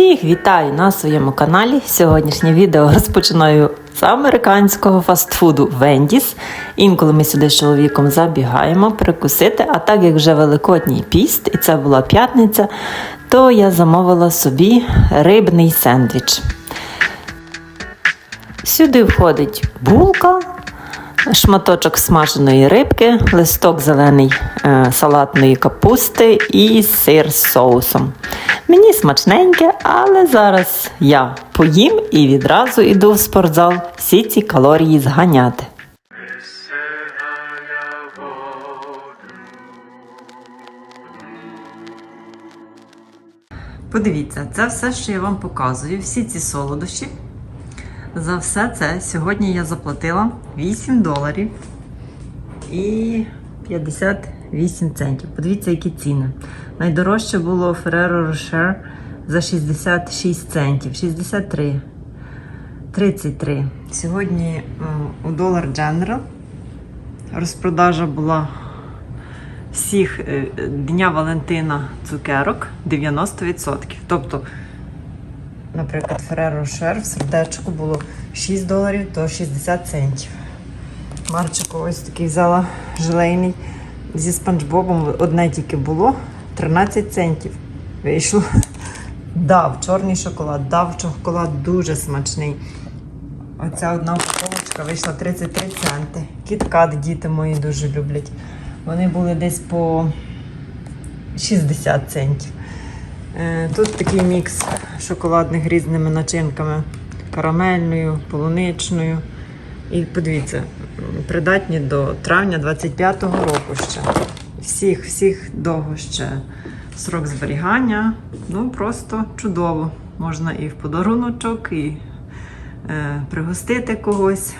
Всіх вітаю на своєму каналі. Сьогоднішнє відео розпочинаю з американського фастфуду Вендіс. Інколи ми сюди з чоловіком забігаємо перекусити, а так як вже Великодній піст, і це була п'ятниця, то я замовила собі рибний сендвіч. Сюди входить булка, шматочок смаженої рибки, листок зелений е, салатної капусти і сир з соусом. Мені смачненьке, але зараз я поїм і відразу йду в спортзал всі ці калорії зганяти. Подивіться, це все, що я вам показую, всі ці солодощі. За все це сьогодні я заплатила 8 доларів і 58 центів. Подивіться, які ціни. Найдорожче було Ferrero Rocher за 66 центів, 63, 33. Сьогодні у Dollar General розпродажа була всіх е, Дня Валентина цукерок 90%. Тобто Наприклад, Ferrero Rocher в сердечку було 6 доларів, то 60 центів. Марчику ось такий взяла желейний зі спанч Бобом. Одне тільки було 13 центів. Вийшло. Дав чорний шоколад, дав шоколад дуже смачний. Оця одна упаковочка вийшла 33 центи. Кіткат діти мої дуже люблять. Вони були десь по 60 центів. Е, Тут такий мікс шоколадних різними начинками, карамельною, полуничною. І подивіться, придатні до травня 25-го року ще. Всіх, всіх довго ще срок зберігання. Ну, просто чудово. Можна і в подаруночок, і е, пригостити когось.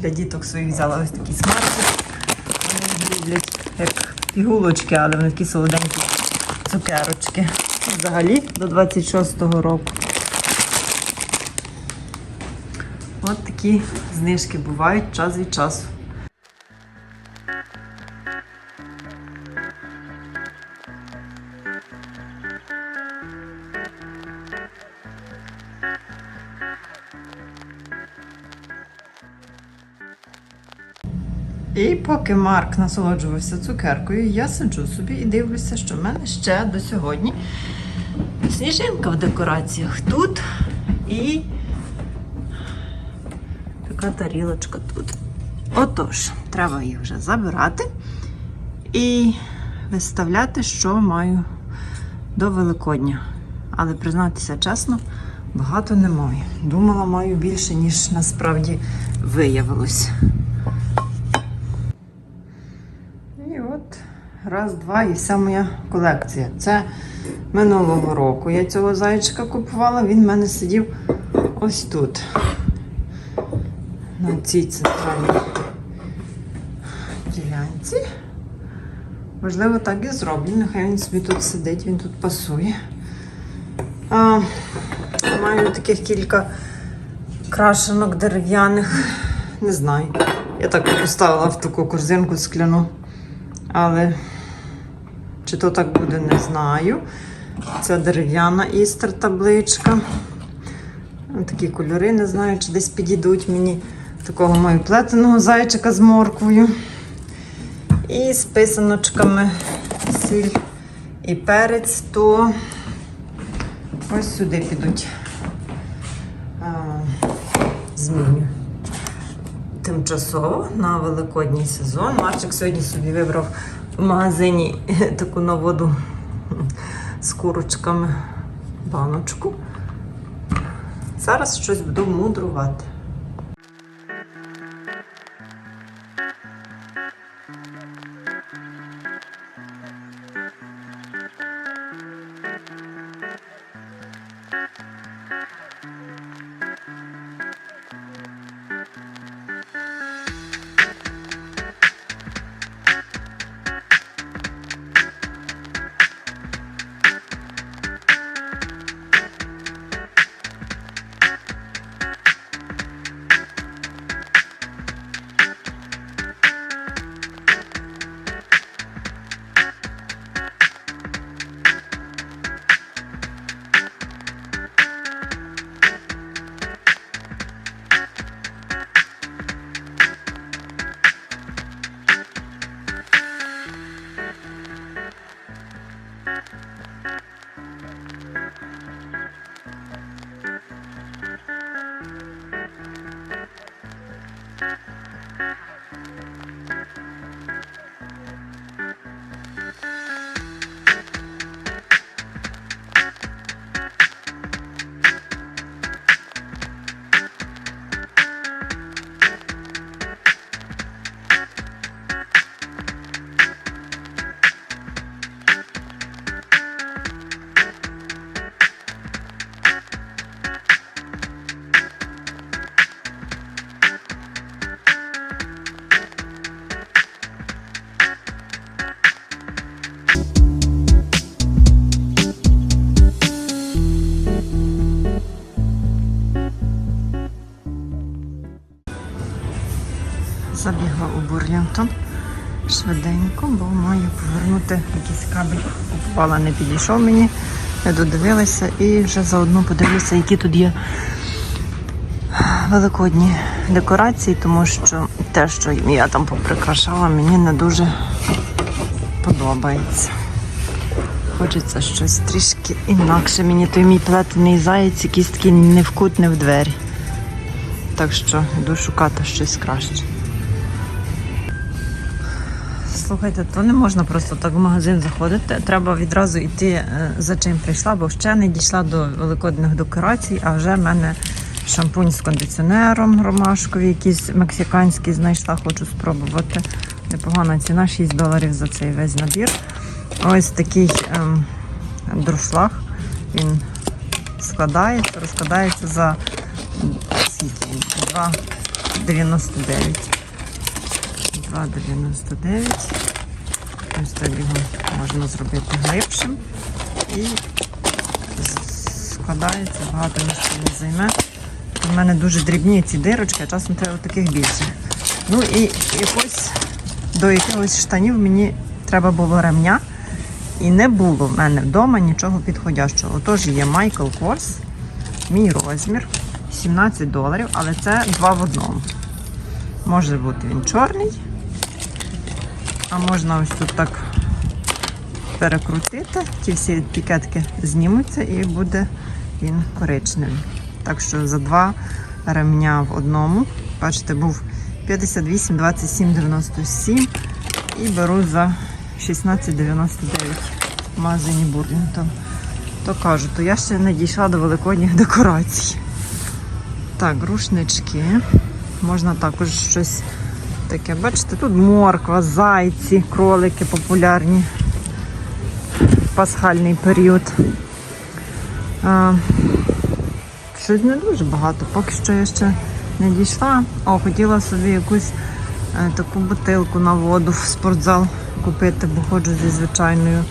Для діток своїх взяла ось такі смарки. Вони люблять як пігулочки, але вони такі солоденькі цукерочки. Взагалі до 26-го року. От такі знижки бувають час від часу. Поки Марк насолоджувався цукеркою, я сиджу собі і дивлюся, що в мене ще до сьогодні сніжинка в декораціях тут і така тарілочка тут. Отож, треба їх вже забирати і виставляти, що маю до Великодня. Але признатися чесно, багато не маю. Думала, маю більше, ніж насправді виявилось. І от раз, два, і вся моя колекція. Це минулого року я цього зайчика купувала, він в мене сидів ось тут. На цій центральній ділянці. Можливо, так і зроблю. Нехай він собі тут сидить, він тут пасує. А, маю таких кілька крашенок дерев'яних. Не знаю. Я так поставила в таку корзинку скляну. Але чи то так буде, не знаю. Це дерев'яна істер табличка. Такі кольори, не знаю, чи десь підійдуть мені. Такого маю плетеного зайчика з морквою. І з писаночками сіль і перець, то ось сюди підуть. Зміню тимчасово на великодній сезон. Марчик сьогодні собі вибрав в магазині таку на воду з курочками баночку. Зараз щось буду мудрувати. Забігла у Бур'янтон швиденько, бо маю повернути якийсь кабель. Купувала, не підійшов мені. Я додивилася і вже заодно подивлюся, які тут є великодні декорації, тому що те, що я там поприкрашала, мені не дуже подобається. Хочеться щось трішки інакше. Мені той мій плетений заєць якийсь такий не вкутне в двері. Так що йду шукати щось краще. Слухайте, то не можна просто так в магазин заходити. Треба відразу йти е, за чим прийшла, бо ще не дійшла до великодних декорацій, а вже в мене шампунь з кондиціонером ромашковий, якийсь мексиканський знайшла, хочу спробувати. Непогана ціна 6 доларів за цей весь набір. Ось такий ем, друшлаг. Він складається, розкладається за скільки? 2,99. 2,99. Ось так його можна зробити глибшим. І складається, багато місця не займе. У мене дуже дрібні ці дирочки, а часом треба таких більше. Ну і якось до якихось штанів мені треба було ремня. І не було в мене вдома нічого підходящого. Отож є Michael Kors, мій розмір 17 доларів, але це два в одному. Може бути він чорний, а можна ось тут так перекрутити. Ті всі етикетки знімуться і буде він коричневий. Так що за два ремня в одному, бачите, був 58, 27, 97 і беру за 16,99 в магазині Бурлінтон. То кажу, то я ще не дійшла до великодніх декорацій. Так, рушнички. Можна також щось таке. Бачите, тут морква, зайці, кролики популярні в пасхальний період. А, щось не дуже багато, поки що я ще не дійшла. О, хотіла собі якусь е, таку бутилку на воду в спортзал купити, бо ходжу зі звичайною.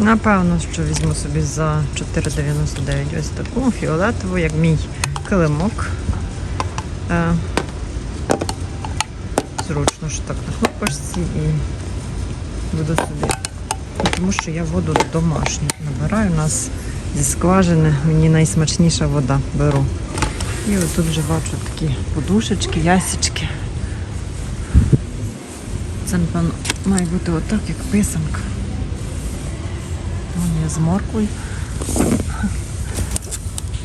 Напевно, що візьму собі за 4,99 ось таку фіолетову, як мій килимок. Е, зручно, що так на кнопочці і буду собі. Тому що я воду домашню набираю. У нас зі скважини мені найсмачніша вода беру. І отут вже бачу такі подушечки, ясічки. Це, напевно, має бути отак, як писанка. Вон я з морквою.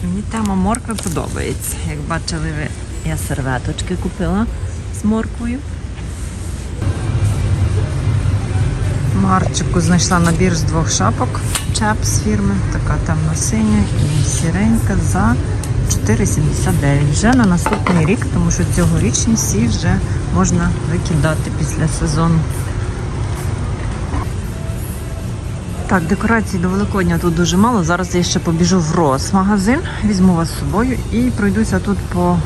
Мені тема моркви подобається. Як бачили ви, я серветочки купила з морквою. Марчику знайшла набір з двох шапок чеп з фірми. Така темно-синя і сіренька за 4,79. Вже на наступний рік, тому що цьогорічні всі вже можна викидати після сезону. Так, декорацій до Великодня тут дуже мало. Зараз я ще побіжу в Рос магазин, візьму вас з собою і пройдуся тут по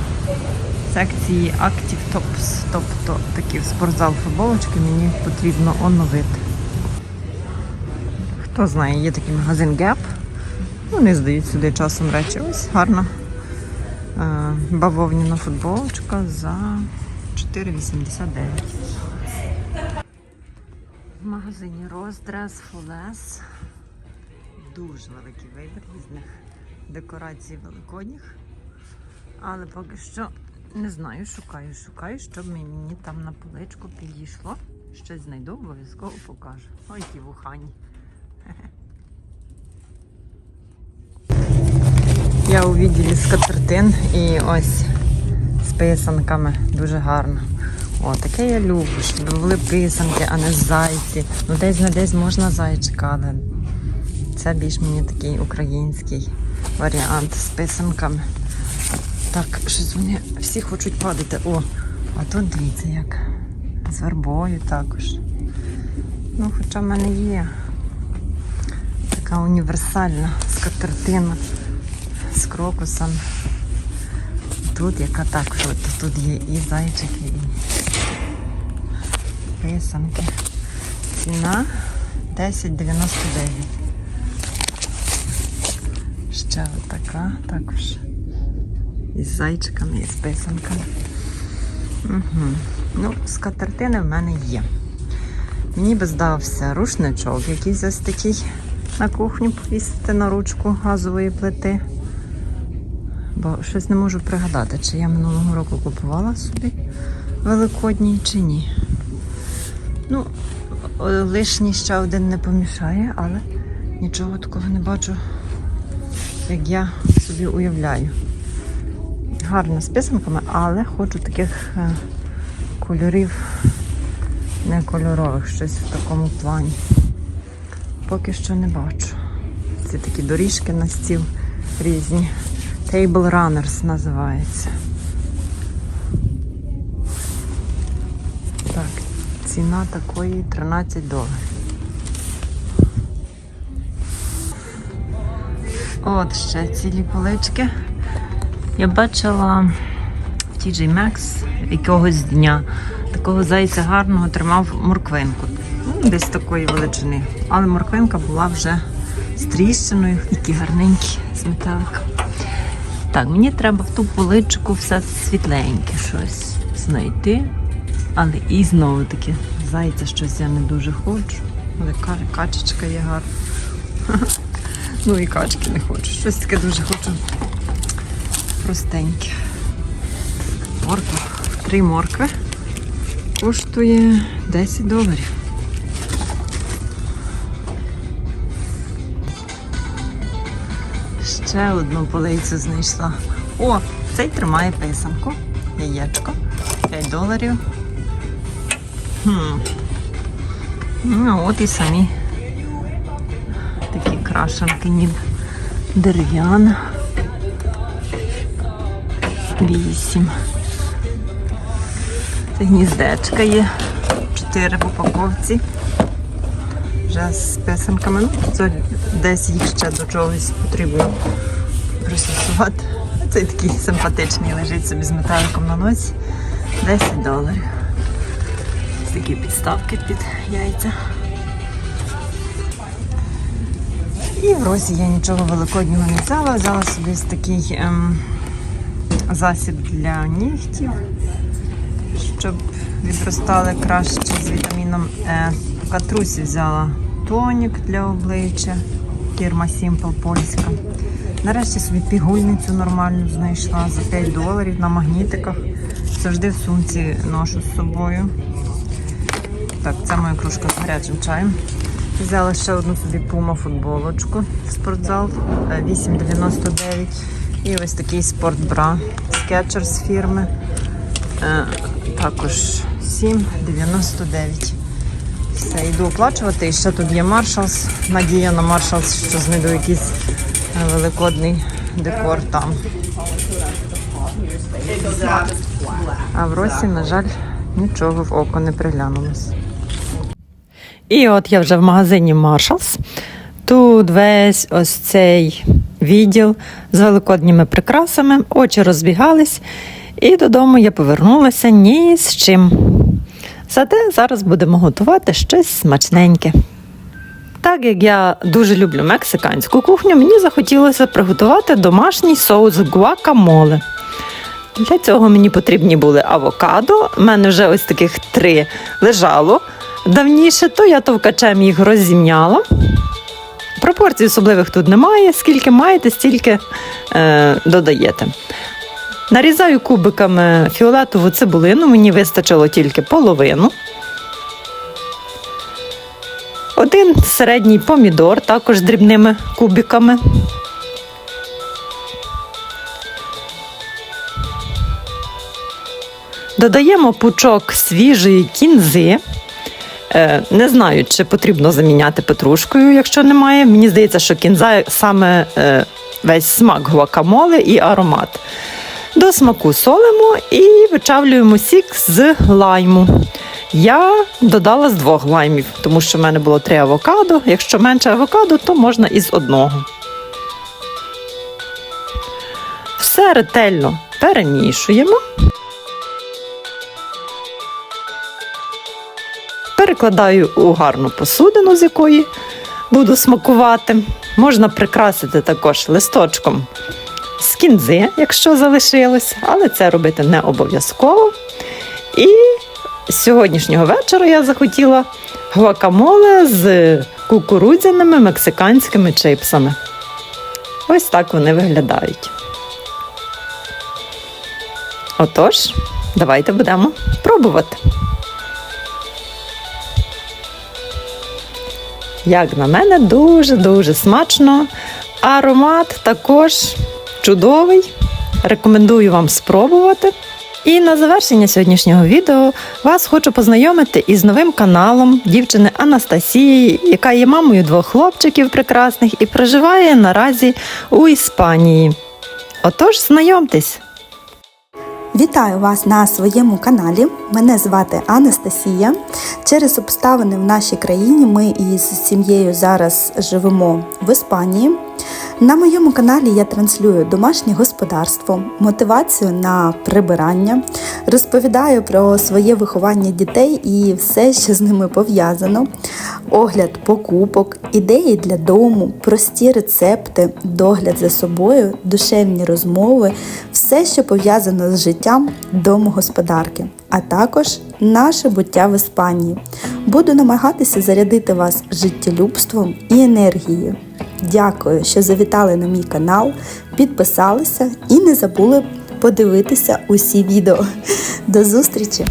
секції Active Tops. Тобто такі в спортзал футболочки мені потрібно оновити. Хто знає, є такий магазин Gap. Вони здають сюди часом речі. Ось гарна е, бавовняна футболочка за 4,89. В магазині Роздрес, Фолес. Дуже великий вибір різних декорацій великодніх. Але поки що не знаю, шукаю, шукаю, щоб мені там на поличку підійшло. Щось знайду, обов'язково покажу. Ой, ті вухані. Я у відділі скатертин і ось з писанками дуже гарно. О, таке я люблю, щоб були писанки, а не зайці. Ну десь на десь можна зайчика, але це більш мені такий український варіант з писанками. Так, щось вони всі хочуть падати. О, а тут дивіться як. З вербою також. Ну, хоча в мене є така універсальна скатертина з крокусом. Тут яка так, от тут є і зайчики, і писанки. Ціна 10,99. Ще отака також. Із зайчиками, і з писанками. Угу. Ну, скатертини в мене є. Мені би здався рушничок, якийсь ось такий на кухню повісити на ручку газової плити. Бо щось не можу пригадати, чи я минулого року купувала собі великодній чи ні. Ну, лишній ще один не помішає, але нічого такого не бачу, як я собі уявляю. Гарно з писанками, але хочу таких е, кольорів не кольорових, щось в такому плані. Поки що не бачу. Це такі доріжки на стіл різні. Table Runners називається. Так, ціна такої 13 доларів. От ще цілі полички. Я бачила в TJ Maxx якогось дня такого зайця гарного тримав морквинку. Ну, десь такої величини. Але морквинка була вже з тріщиною, які гарненькі з метеликом. Так, мені треба в ту поличку все світленьке щось знайти. Але і знову таки, зайця щось я не дуже хочу. Але каже, качечка є гарна. Ну і качки не хочу. Щось таке дуже хочу простеньке. Морква. Три моркви коштує 10 доларів. Ще одну полицю знайшла. О, цей тримає писанку. Яєчко. 5 доларів. Хм. Ну, от і самі такі крашенки, ніби дерев'яна. Вісім. Це гніздечка є. Чотири в упаковці. Вже з писанками. Ну, це десь їх ще до чогось потрібно пристосувати. Цей такий симпатичний лежить собі з металиком на носі. 10 доларів. Такі підставки під яйця. І в Росі я нічого великоднього не взяла. Взяла собі такий ем, засіб для нігтів, щоб відростали краще з вітаміном Е. Катрусі взяла тонік для обличчя, фірма Simple польська. Нарешті собі пігульницю нормальну знайшла за 5 доларів на магнітиках. Завжди в сумці ношу з собою. Так, це моя кружка з гарячим чаєм. Взяла ще одну собі пума футболочку в спортзал е, 8,99. І ось такий спортбра Skechers фірми. Е, Також 7,99. Все, йду оплачувати. І ще тут є Marshalls. Надія на Marshalls, що знайду якийсь е, великодний декор там. А в Росі, на жаль, нічого в око не приглянулось. І от я вже в магазині Marshalls. Тут весь ось цей відділ з великодніми прикрасами, очі розбігались, і додому я повернулася ні з чим. Зате зараз будемо готувати щось смачненьке. Так як я дуже люблю мексиканську кухню, мені захотілося приготувати домашній соус гуакамоле. Для цього мені потрібні були авокадо. У мене вже ось таких три лежало давніше, то я товкачем їх розімняла. Пропорцій особливих тут немає. Скільки маєте, стільки е, додаєте. Нарізаю кубиками фіолетову цибулину, мені вистачило тільки половину. Один середній помідор, також дрібними кубиками. Додаємо пучок свіжої кінзи. Е, Не знаю, чи потрібно заміняти петрушкою, якщо немає. Мені здається, що кінза саме е, весь смак гуакамоле і аромат. До смаку солимо і вичавлюємо сік з лайму. Я додала з двох лаймів, тому що в мене було три авокадо. Якщо менше авокадо, то можна із одного. Все ретельно перемішуємо. Перекладаю у гарну посудину, з якої буду смакувати. Можна прикрасити також листочком з кінзи, якщо залишилось, але це робити не обов'язково. І з сьогоднішнього вечора я захотіла гвакамоле з кукурудзяними мексиканськими чипсами. Ось так вони виглядають. Отож, давайте будемо пробувати. Як на мене, дуже-дуже смачно. Аромат також чудовий. Рекомендую вам спробувати. І на завершення сьогоднішнього відео вас хочу познайомити із новим каналом дівчини Анастасії, яка є мамою двох хлопчиків прекрасних і проживає наразі у Іспанії. Отож, знайомтесь! Вітаю вас на своєму каналі. Мене звати Анастасія. Через обставини в нашій країні ми із сім'єю зараз живемо в Іспанії. На моєму каналі я транслюю домашнє господарство, мотивацію на прибирання, розповідаю про своє виховання дітей і все, що з ними пов'язано, огляд покупок, ідеї для дому, прості рецепти, догляд за собою, душевні розмови, все, що пов'язано з життям домогосподарки, а також наше буття в Іспанії. Буду намагатися зарядити вас життєлюбством і енергією. Дякую, що завітали на мій канал, підписалися і не забули подивитися усі відео. До зустрічі!